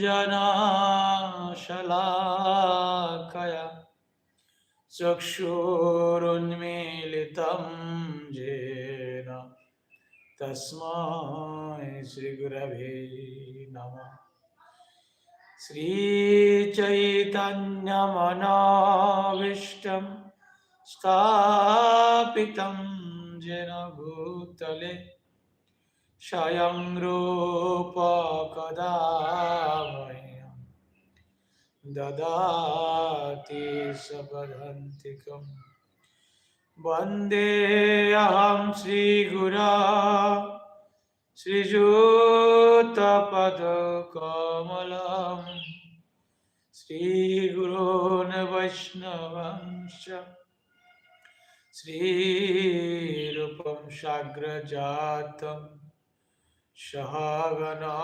ञ्जनाशलाकया चक्षुरुन्मीलितं येन तस्मै श्रीगुरवे नमः। श्रीचैतन्यमनाविष्टं स्थापितं येन भूतले स्वयं रूप कदा मह्यं ददाति सबरन्तिकं वंदे अहं श्रीगुरा श्रीजूतपदकमलं श्रीगुरोन् वैष्णवंश। श्रीरूपं साग्रजातं शहागना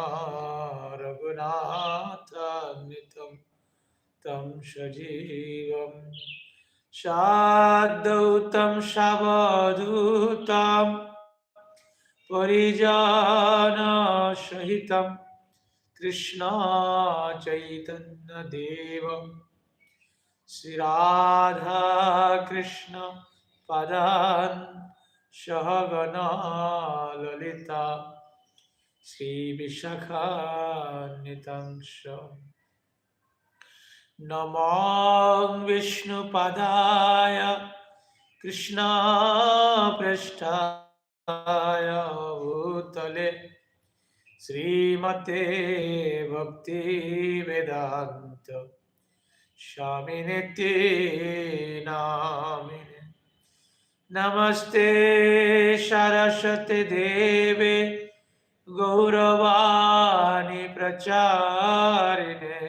रघुनाथान्वितम्। तं सजीवं शाद्दौतं शवधूतं परिजानसहितं कृष्णा चैतन्यदेवं श्रीराधा कृष्ण पदान् सहगना ललिता श्रीविशाखान्वितंश नमो विष्णुपदाय कृष्णापृष्ठाय भूतले श्रीमते भक्तिवेदान्त स्वामिनित्ये नामिने नमस्ते सरस्वती देवे गौरवाणी प्रचारिणे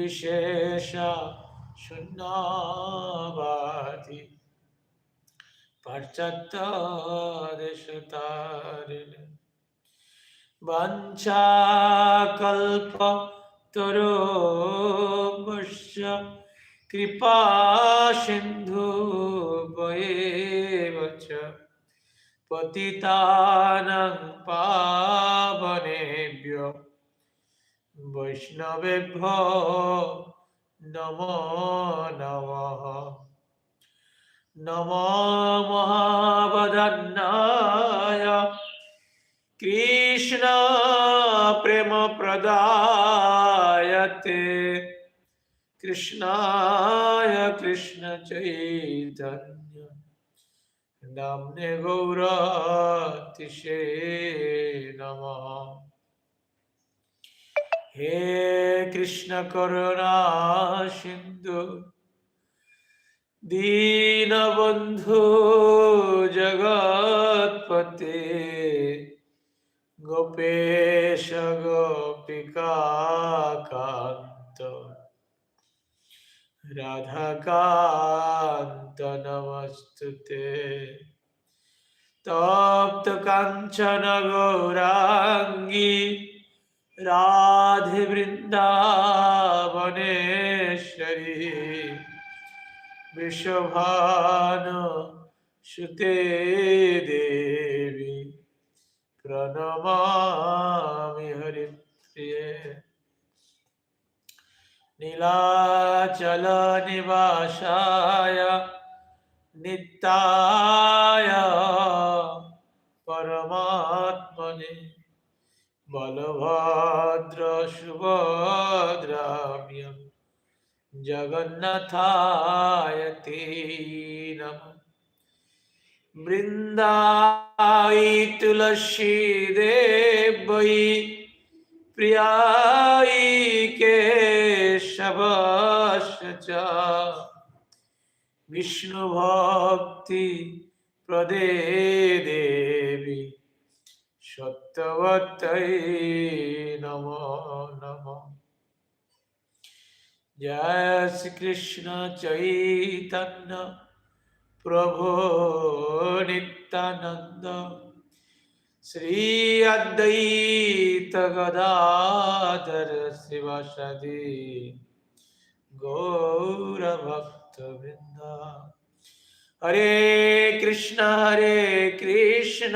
निर्विशेष शून्यवादी पश्चात्तरिणे वञ्चाकल्प तरोश्च कृपा सिन्धु च पतितानं पावनेभ्यो বৈষ্ণবেভ্য নম নম। নম মহাবদন্নায়। কৃষ্ণ প্রেম প্রদায়তে। কৃষ্ণায় কৃষ্ণ চৈতন্য। নামনে গৌরাতিশে নমঃ। হে কৃষ্ণ করুণা সিন্ধু দীনবন্ধু জগৎপতি গোপেশ গোপিকা কান্ত রাধাকান্ত নমস্তুতে। তপ্ত কাঞ্চন গৌরাঙ্গী রাধে বৃন্দাবনেশ্বরী বিশ্বভান সুতে দেবী প্রণমামি হরিপ্রিয়ে। নীলাচল নিবাসায় নিত্যায় বলভদ্র সুভদ্রাভ্য জগন্নাথায় তে নম বৃন্দাই তুলসী দেবই প্রিয়াই কেশবশ্চ বিষ্ণু ভক্তি প্রদে দেবী সত্যবতৈ নম নম। জয় শ্রীকৃষ্ণ চৈতন্য প্রভু নিত্যানন্দ। শ্রী অদ্বৈত গদাধর শিবসদি গৌরভক্ত বৃন্দ হরে কৃষ্ণ হরে কৃষ্ণ।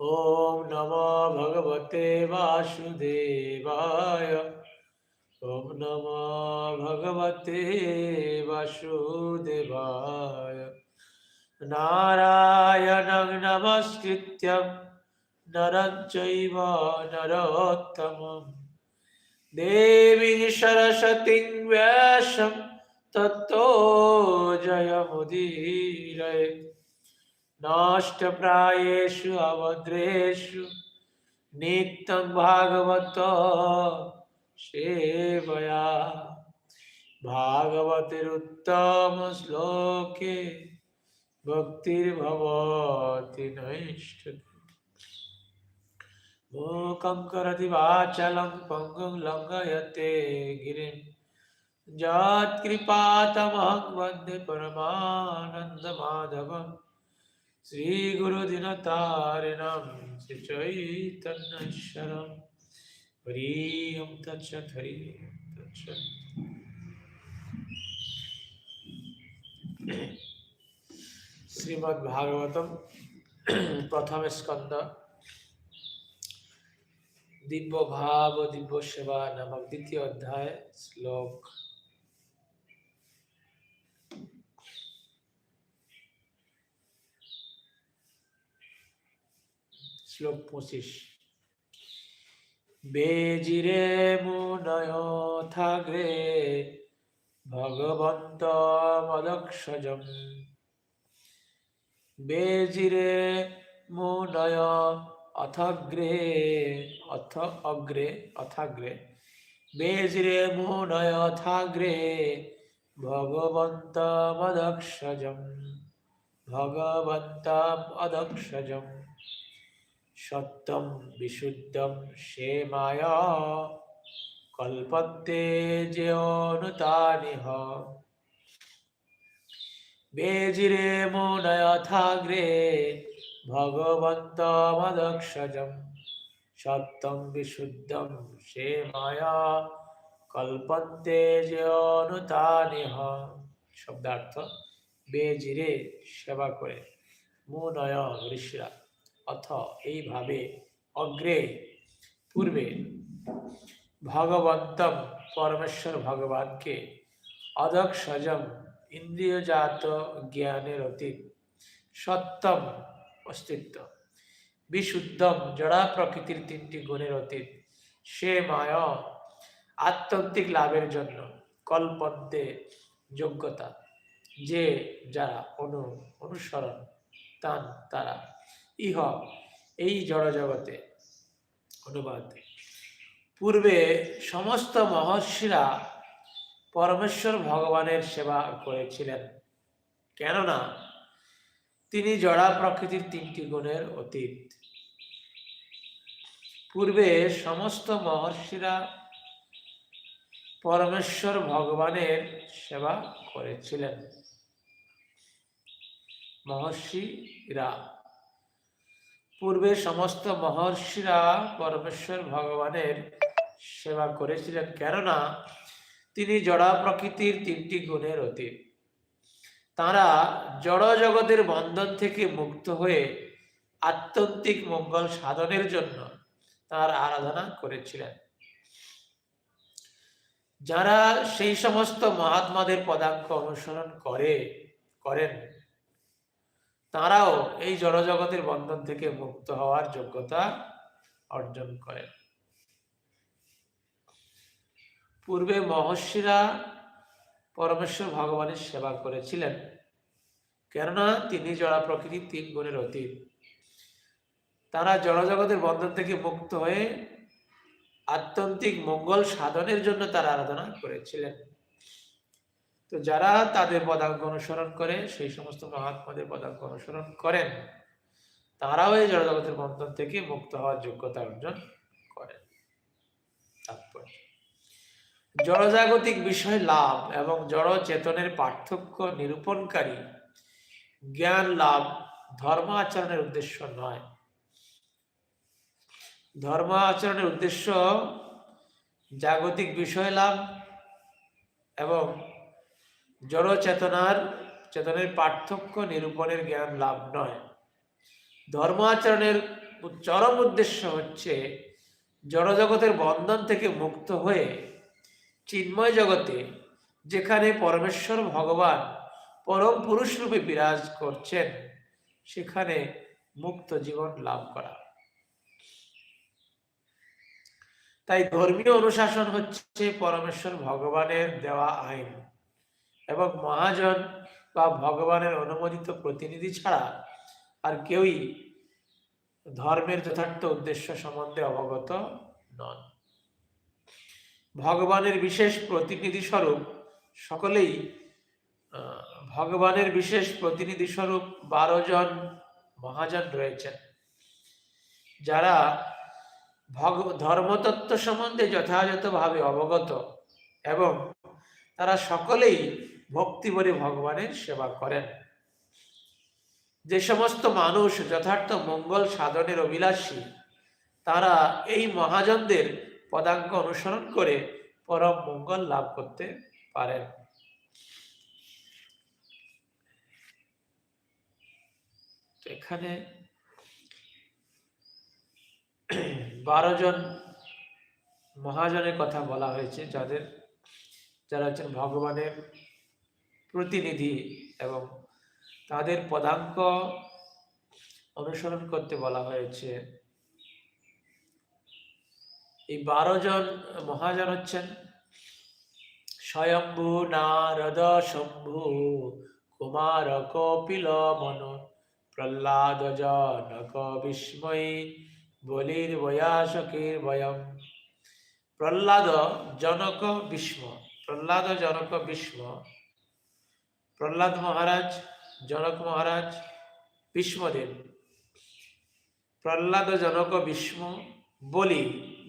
ॐ नमो भगवते वासुदेवाय ॐ नमो भगवते वासुदेवाय नारायणं नमस्कृत्यं नरं चैव नरोत्तमम् देवी सरस्वतीं व्यासं तत्तो जयमुदीरये নষ্টপ্রায়েষু অভদ্রেষু নিত্যং ভাগবত সেবয়া ভাগবতের উত্তম শ্লোকে ভক্তির ভবতি নৈষ্ঠ ভোকং করতি বাচালং পঙ্গুং লঙ্ঘয়তে গিরিম যৎকৃপাতমহং বন্দে পরমানন্দ মাধবম गिरिं यत्कृपातमहं वन्दे परमानन्दमाधवं श्रीगुरुदिनतारिणं श्रीचैतन्यश्वरं हरिं तत्सत् हरिं तत्सत् শ্রীমদ্ভাগবতম প্রথম স্কন্দ দিব্য ভাব ও দিব্য সেবা নামক দ্বিতীয় অধ্যায় শ্লোক শ্লোক পঁচিশ। বেজিরে মুনয় থাগ্রে ভগবন্ত মদক্ষজম। বেজিরে মুনয় অথগ্রে, অথ অগ্রে, অথাগ্রে। বেজিরে মুনয় অথাগ্রে ভগবন্তমদক্ষজম ভগবন্তম অদক্ষজম সত্যম বিশুদ্ধম সে মায়া কল্পন্তে যে অনুতানিহ বেজিরে মুনয়থাগ্রে ভগবন্তমদক্ষজম সত্যম বিশুদ্ধম সে মায়া কল্পন্তে যে অনুতানিহ শব্দার্থ, বেজিরে সেবা করে মুনয় ঋষিরা। অথ এইভাবে অগ্রে পূর্বে ভগবন্তম পরমেশ্বর ভগবানকে অদক্ষজম ইন্দ্রিয়জাত জ্ঞানের অতীত সত্যম অস্তিত্ব, বিশুদ্ধম জড়া প্রকৃতির তিনটি গুণের অতীত, সে মায় আত্যন্তিক লাভের জন্য কল্পন্তে যোগ্যতা, যে যারা অনু অনুসরণ তান তারা। ইহ, এই জড়জগতে, অনুবাদ। পূর্বে সমস্ত মহর্ষিরা পরমেশ্বর ভগবানের সেবা করেছিলেন। কেননা, তিনি জড়া প্রকৃতির তিনটি গুণের অতীত। পূর্বে সমস্ত মহর্ষিরা পরমেশ্বর ভগবানের সেবা করেছিলেন। মহর্ষিরা পূর্বে সমস্ত মহর্ষিরা পরমেশ্বর ভগবানের সেবা করেছিলেন। কেননা তিনি জড়া প্রকৃতির তিনটি গুণের অতীত। তারা জড় জগতের বন্ধন থেকে মুক্ত হয়ে আত্যন্তিক মঙ্গল সাধনের জন্য তার আরাধনা করেছিলেন। যারা সেই সমস্ত মহাত্মাদের পদাঙ্ক অনুসরণ করে, করেন তারাও এই জড়জগতের বন্ধন থেকে মুক্ত হওয়ার যোগ্যতা অর্জন করেন। পূর্বে মহর্ষিরা পরমেশ্বর ভগবানের সেবা করেছিলেন, কেননা তিনি জড়া প্রকৃতির তিন গুণের অতীত। তারা জড়জগতের বন্ধন থেকে মুক্ত হয়ে আত্যন্তিক মঙ্গল সাধনের জন্য তারা আরাধনা করেছিলেন। তো যারা তাদের পদাঙ্ক অনুসরণ করে, সেই সমস্ত মহাত্মাদের পদাঙ্ক অনুসরণ করেন, তারাও এই জড়জগতের বন্ধন থেকে মুক্ত হওয়ার যোগ্যতা অর্জন করেন। জড়জাগতিক বিষয় লাভ এবং জড় চেতনের পার্থক্য নিরূপণকারী জ্ঞান লাভ ধর্ম আচরণের উদ্দেশ্য নয়। ধর্ম আচরণের উদ্দেশ্য জাগতিক বিষয় লাভ এবং জড় চেতনার, চেতনের পার্থক্য নিরূপণের জ্ঞান লাভ নয়। ধর্ম আচরণের চরম উদ্দেশ্য হচ্ছে জড়জগতের বন্ধন থেকে মুক্ত হয়ে চিন্ময় জগতে, যেখানে পরমেশ্বর ভগবান পরম পুরুষ রূপে বিরাজ করছেন, সেখানে মুক্ত জীবন লাভ করা। তাই ধর্মীয় অনুশাসন হচ্ছে পরমেশ্বর ভগবানের দেওয়া আইন। এবং মহাজন বা ভগবানের অনুমোদিত প্রতিনিধি ছাড়া আর কেউই ধর্মের যথার্থ উদ্দেশ্য সম্বন্ধে অবগত নন। ভগবানের বিশেষ প্রতিনিধি স্বরূপ সকলেই ভগবানের বিশেষ প্রতিনিধি স্বরূপ বারো জন মহাজন রয়েছেন, যারা ভগ, ধর্মতত্ত্ব সম্বন্ধে যথাযথভাবে অবগত এবং তারা সকলেই ভক্তি বলে ভগবানের সেবা করেন। যে সমস্ত মানুষ যথার্থ মঙ্গল সাধনের অভিলাষী, তারা এই মহাজনদের পদাঙ্ক অনুসরণ করে পরম মঙ্গল লাভ করতে পারেন। এখানে বারো জন মহাজনের কথা বলা হয়েছে, যাদের যারা হচ্ছেন ভগবানের প্রতিনিধি এবং তাদের পদাঙ্ক অনুসরণ করতে বলা হয়েছে। এই বারো জন মহাজন হচ্ছেন স্বয়ম্ভু নারদ শম্ভু কুমার কপিল মন প্রহ্লাদ জনক বিস্ময়ী বলির বয়াসকের বয়ম। প্রহ্লাদ জনক বিস্ম প্রহ্লাদ জনক বিস্ম প্রহ্লাদ মহারাজ, জনক মহারাজ ভীষ্মদেব প্রহ্লাদ, জনক, ভীষ্ম, বলি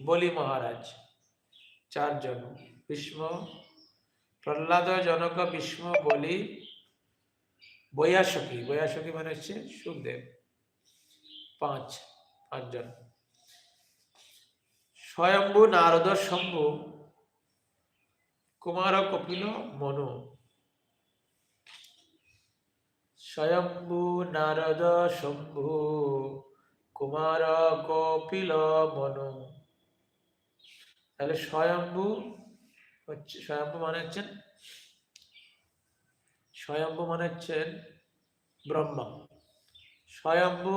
বলি মহারাজ চারজন ভীষ্ম, প্রহ্লাদ, জনক, ভীষ্ম, বলি, বৈয়াসকী। বৈয়াসকী মানে হচ্ছে সুখদেব। পাঁচ পাঁচজন স্বয়ম্ভু নারদ, শম্ভু, কুমার, কপিল, মনু। স্বয়ম্ভু নারদ শম্ভু, কুমার কপিল মনু। তাহলে স্বয়ম্ভু হচ্ছে, স্বয়ম্ভু মানে হচ্ছেন, স্বয়ম্ভু মানে হচ্ছেন ব্রহ্মা। স্বয়ম্ভু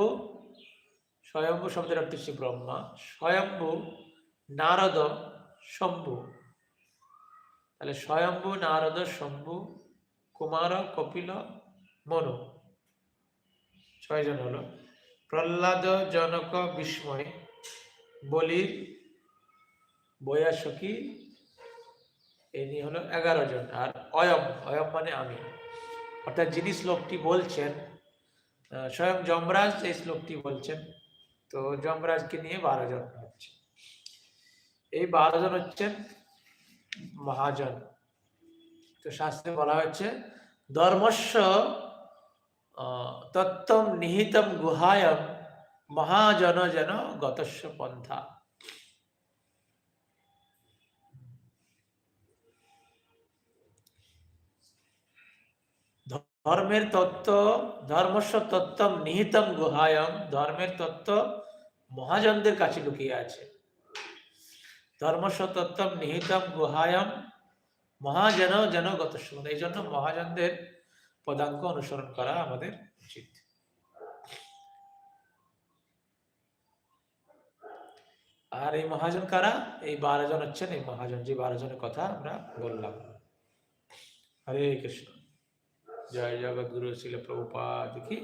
স্বয়ম্ভু শব্দের অর্থ হচ্ছে ব্রহ্মা। স্বয়ম্ভু নারদ শম্ভু। তাহলে স্বয়ম্ভু নারদ শম্ভু, কুমার কপিল মনু ছয়জন হলো। প্রহ্লাদ জনক বিস্ময়, বলির বয়াসখী এনি হলো এগারো জন আর অয়ম অয়ম মানে আমি। অর্থাৎ যিনি শ্লোকটি বলছেন স্বয়ং যমরাজ এই শ্লোকটি বলছেন। তো যমরাজকে নিয়ে বারো জন হচ্ছে। এই বারো জন হচ্ছেন মহাজন। তো শাস্ত্রে বলা হচ্ছে ধর্মস্ব তত্ত্বম নিহিতম গুহায়ম মহাজন যেন গতস্ব পন্থা। ধর্মের তত্ত্ব, ধর্মস্ব তত্ত্বম নিহিতম গুহায়ম, ধর্মের তত্ত্ব মহাজনদের কাছে লুকিয়ে আছে। ধর্মস্ব তত্ত্বম নিহিতম গুহায়ম মহাজন যেন গত এই জন্য মহাজনদের পদাঙ্ক অনুসরণ করা আমাদের উচিত। আর এই মহাজন কারা? এই বারো জন হচ্ছেন, এই মহাজন, যে বারো জনের কথা আমরা বললাম। হরে কৃষ্ণ। জয় জগৎ গুরু শিল প্রভুপা দেখি